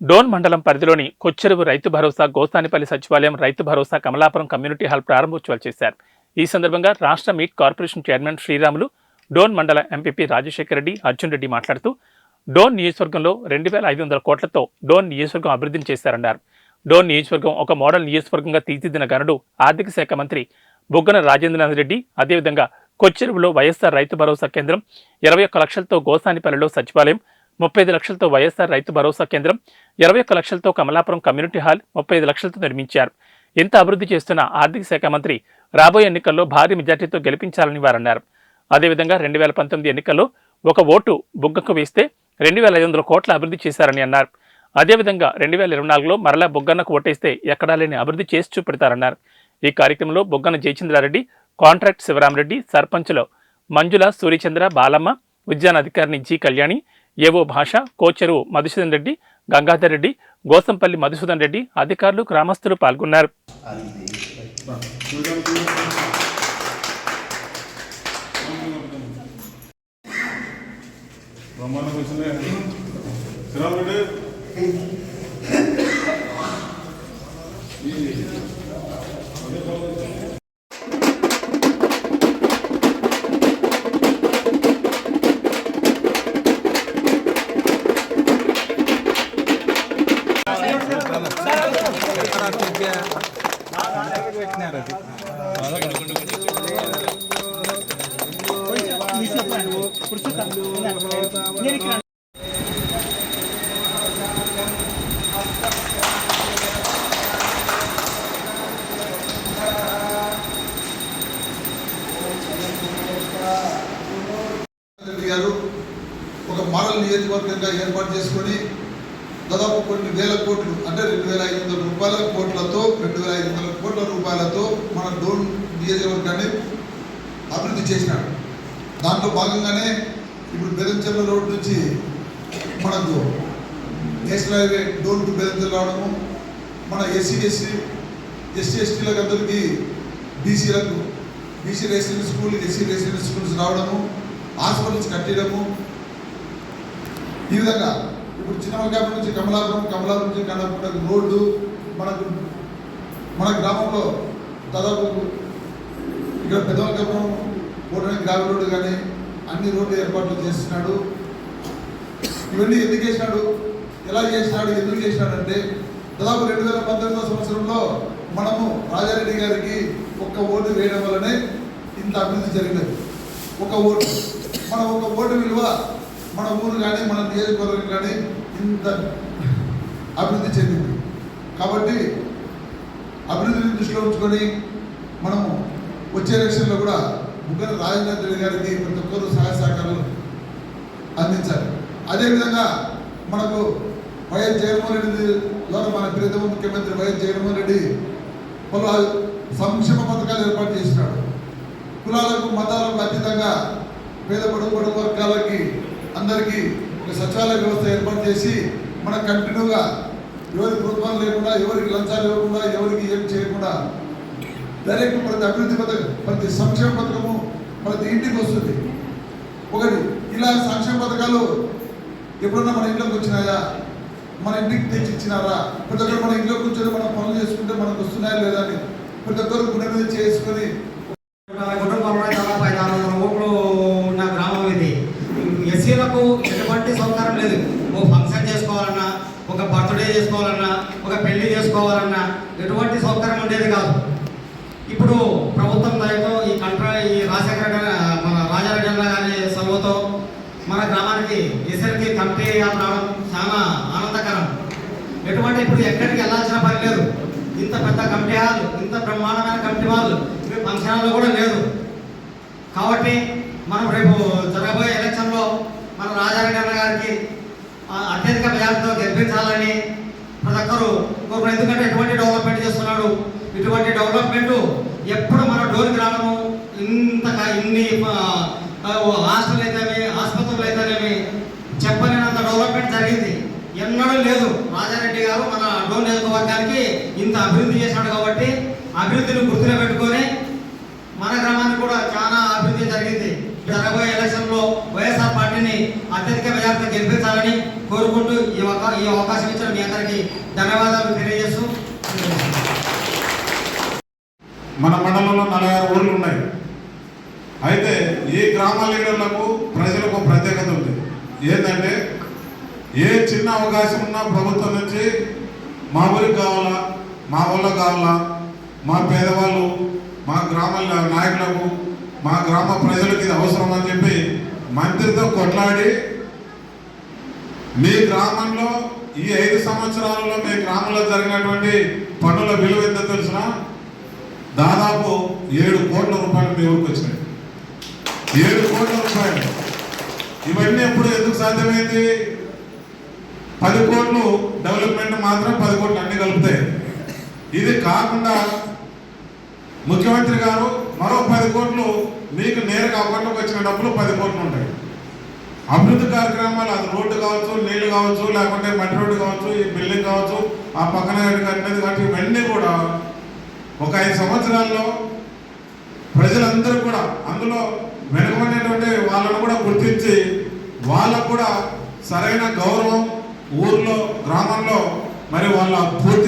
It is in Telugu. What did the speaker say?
డోన్ మండలం పరిధిలోని కొచ్చెరువు రైతు భరోసా గోస్తానిపల్లి సచివాలయం రైతు భరోసా కమలాపురం కమ్యూనిటీ హాల్ ప్రారంభోత్సవాలు చేశారు. ఈ సందర్భంగా రాష్ట్ర meat corporation chairman Sriramulu Dhone మండల ఎంపీపీ రాజశేఖర రెడ్డి అర్జున్ రెడ్డి మాట్లాడుతూ డోన్ నియోజకవర్గంలో రెండు వేల ఐదు వందల కోట్లతో డోన్ నియోజకవర్గం అభివృద్ధిని చేశారన్నారు. డోన్ నియోజకవర్గం ఒక మోడల్ నియోజకవర్గంగా తీర్చిదిన గనుడు ఆర్థిక శాఖ మంత్రి బుగ్గన రాజేంద్రనాథ్ రెడ్డి. అదేవిధంగా కొచ్చెరువులో వైఎస్ఆర్ రైతు భరోసా కేంద్రం ఇరవై ఒక్క లక్షలతో గోసానిపల్లిలో సచివాలయం ముప్పై ఐదు లక్షలతో వైఎస్ఆర్ రైతు భరోసా కేంద్రం ఇరవై ఒక్క లక్షలతో కమలాపురం కమ్యూనిటీ హాల్ ముప్పై ఐదు లక్షలతో నిర్మించారు. ఇంత అభివృద్ధి చేస్తున్న ఆర్థిక శాఖ మంత్రి రాబోయే ఎన్నికల్లో భారీ మెజార్టీతో గెలిపించాలని వారన్నారు అదేవిధంగా రెండు వేల పంతొమ్మిది ఎన్నికల్లో ఒక ఓటు బుగ్గకు వేస్తే రెండు వేల ఐదు వందల కోట్ల అభివృద్ధి చేశారని అన్నారు. అదేవిధంగా రెండు వేల ఇరవై నాలుగులో మరలా బొగ్గన్నకు ఓటేస్తే ఎక్కడా లేని అభివృద్ధి చేసి చూపెడతారన్నారు. ఈ కార్యక్రమంలో బొగ్గన జయచంద్రారెడ్డి కాంట్రాక్ట్ శివరామరెడ్డి సర్పంచ్లో మంజుల సూర్యచంద్ర బాలమ్మ ఉద్యాన అధికారిని జి కళ్యాణి ఏవో భాష కోచరు మధుసూదన్ రెడ్డి గంగాధర్ రెడ్డి గోసంపల్లి మధుసూదన్ రెడ్డి అధికారులు గ్రామస్తులు పాల్గొన్నారు. బ్రహ్మాండం గారు ఒక మోడల్ నియోజకవర్గంగా ఏర్పాటు చేసుకొని దాదాపు కొన్ని వేల కోట్లు అంటే రెండు వేల ఐదు వందల రూపాయల కోట్లతో రెండు వేల ఐదు వందల కోట్ల రూపాయలతో మన డోన్ నియోజకవర్గాన్ని అభివృద్ధి చేసినాడు. దాంట్లో భాగంగానే ఇప్పుడు బెదంచెల్ల రోడ్ నుంచి మనకు national highway Dhone to Bethamcherla రావడము మన ఎస్సీ ఎస్సీ ఎస్సీ ఎస్టీలకు అందరికీ బీసీలకు BC residential school SC residential schools రావడము హాస్పిటల్స్ కట్టడము. ఈ విధంగా ఇప్పుడు చిన్నమకాపురం నుంచి కమలాపురం కమలాపురం నుంచి కమలాపురం రోడ్డు మనకు మన గ్రామంలో దాదాపు ఇక్కడ పెద్దమకాపురం కోటని గ్రామ రోడ్డు కానీ అన్ని రోడ్లు ఏర్పాట్లు చేస్తున్నాడు. ఇవన్నీ ఎందుకు చేసినాడు? ఎలా చేసినాడు? ఎందుకు చేసినాడంటే దాదాపు రెండు వేల పంతొమ్మిదో సంవత్సరంలో మనము రాజారెడ్డి గారికి ఒక్క ఓటు వేయడం వల్లనే ఇంత అభివృద్ధి జరిగినది. ఒక ఓటు. మన ఒక ఓటు విలువ మన ఊరు కానీ మన నియోజకవర్గం కానీ ఇంత అభివృద్ధి చెందింది. కాబట్టి అభివృద్ధిని దృష్టిలో ఉంచుకొని మనము వచ్చే ఎలక్షన్లో కూడా ముగ్గురు రాజేంద్ర రెడ్డి గారికి ప్రతి ఒక్కరు సహాయ సహకారాలు అందించాలి. అదేవిధంగా మనకు వైఎస్ జగన్మోహన్ రెడ్డి ద్వారా మన ప్రియతమ ముఖ్యమంత్రి వైఎస్ జగన్మోహన్ రెడ్డి పలు సంక్షేమ పథకాలు ఏర్పాటు చేసినాడు. కులాలకు మతాలకు అతీతంగా పేద పొడుగు వర్గాలకి అందరికీ ఒక సచివాలయ వ్యవస్థ ఏర్పాటు చేసి మన కంటిన్యూగా ఎవరికి ప్రభుత్వాలు లేకుండా ఎవరికి లంచాలు ఇవ్వకుండా ఎవరికి ఏం చేయకుండా డైరెక్ట్ ప్రతి అభివృద్ధి పథకం ప్రతి సంక్షేమ పథకము ప్రతి ఇంటికి వస్తుంది. ఒకటి ఇలా సంక్షేమ పథకాలు ఎప్పుడన్నా మన ఇంట్లోకి వచ్చినాయా? మన ఇంటికి తెచ్చి ఇచ్చినారా? ప్రతి ఒక్కరు మన ఇంట్లో కూర్చొని మనం పనులు చేసుకుంటే మనకు వస్తున్నాయా లేదా అని ప్రతి ఒక్కరు గుండె మీద చేసుకొని నా కుటుంబంలో దాదాపు ఐదు ఆరు వందల ఓట్లు ఉన్న గ్రామం ఇది ఎస్సీలకు ఎటువంటి సౌకర్యం లేదు. ఓ ఫంక్షన్ చేసుకోవాలన్నా ఒక బర్త్డే చేసుకోవాలన్నా ఒక పెళ్ళి చేసుకోవాలన్నా ఎటువంటి సౌకర్యం ఉండేది కాదు. ఇప్పుడు ప్రభుత్వం దయతో ఈ కంట్రా ఈ రాజశేఖర మన రాజారెడ్డి అన్న గారి సభతో మన గ్రామానికి ఎస్ఎల్కి కమిటీ రావడం చాలా ఆనందకరం. ఎటువంటి ఇప్పుడు ఎక్కడికి వెళ్ళాల్సిన పని లేదు. ఇంత పెద్ద కమిటీ హాల్ ఇంత బ్రహ్మాండమైన కమిటీ హాల్ ఫంక్షన్ హాల్లో కూడా లేదు. కాబట్టి మనం రేపు జరగబోయే రాజారెడ్డి గారికి అత్యధిక మెజార్టీతో గెలిపించాలని ప్రతి ఒక్కరు కోరుకున్నారు. ఎందుకంటే ఎటువంటి డెవలప్మెంట్ చేస్తున్నాడు? ఇటువంటి డెవలప్మెంట్ ఎప్పుడు మన డోర్కి రావడము ఇంత ఇన్ని హాస్టల్ అయితేనేమి ఆసుపత్రులు అయితేనేమి చెప్పలేనంత డెవలప్మెంట్ జరిగింది. ఎన్నడూ లేదు. రాజారెడ్డి గారు మన డోర్ నియోజకవర్గానికి ఇంత అభివృద్ధి చేశాడు కాబట్టి అభివృద్ధిని గుర్తులో పెట్టుకొని మన గ్రామానికి కూడా చాలా అభివృద్ధి జరిగింది. జరగబోయే ఎలక్షన్ అత్యధిక మెజార్టీతో గెలిపించాలని కోరుకుంటూ ఈ అవకా ఈ అవకాశం ఇచ్చిన మీ అందరికీ ధన్యవాదాలు తెలియజేస్తూ మన మండలంలో నలభై ఆరు ఊర్లు ఉన్నాయి. అయితే ఈ గ్రామ లీడర్లకు ప్రజలకు ప్రత్యేకత ఉంది. ఏంటంటే ఏ చిన్న అవకాశం ఉన్నా ప్రభుత్వం నుంచి మా ఊరికి కావాలా మా ఊళ్ళో కావాలా మా పేదవాళ్ళు మా గ్రామ నాయకులకు మా గ్రామ ప్రజలకు ఇది అవసరం అని చెప్పి మంత్రితో కొట్లాడి మీ గ్రామంలో ఈ ఐదు సంవత్సరాలలో మీ గ్రామంలో జరిగినటువంటి పనుల విలువ ఎంత తెలిసిన దాదాపు ఏడు కోట్ల రూపాయలు మీ ఊరికి వచ్చినాయి. ఏడు కోట్ల రూపాయలు. ఇవన్నీ ఎప్పుడు ఎందుకు సాధ్యమైంది? పది కోట్లు డెవలప్మెంట్ మాత్రం పది కోట్లు అన్ని కలుపుతాయి. ఇది కాకుండా ముఖ్యమంత్రి గారు మరో పది కోట్లు మీకు నేరుగా అకౌంట్లోకి వచ్చిన డబ్బులు పది కోట్లు ఉంటాయి. అభివృద్ధి కార్యక్రమాలు అది రోడ్డు కావచ్చు నీళ్ళు కావచ్చు లేకుంటే మట్టి రోడ్డు కావచ్చు ఈ బిల్డింగ్ కావచ్చు ఆ పక్కన కట్టినది కావచ్చు ఇవన్నీ కూడా ఒక ఐదు సంవత్సరాల్లో ప్రజలందరూ కూడా అందులో వెనుకబడినటువంటి వాళ్ళను కూడా గుర్తించి వాళ్ళకు కూడా సరైన గౌరవం ఊర్లో గ్రామంలో మరి వాళ్ళ పూర్తి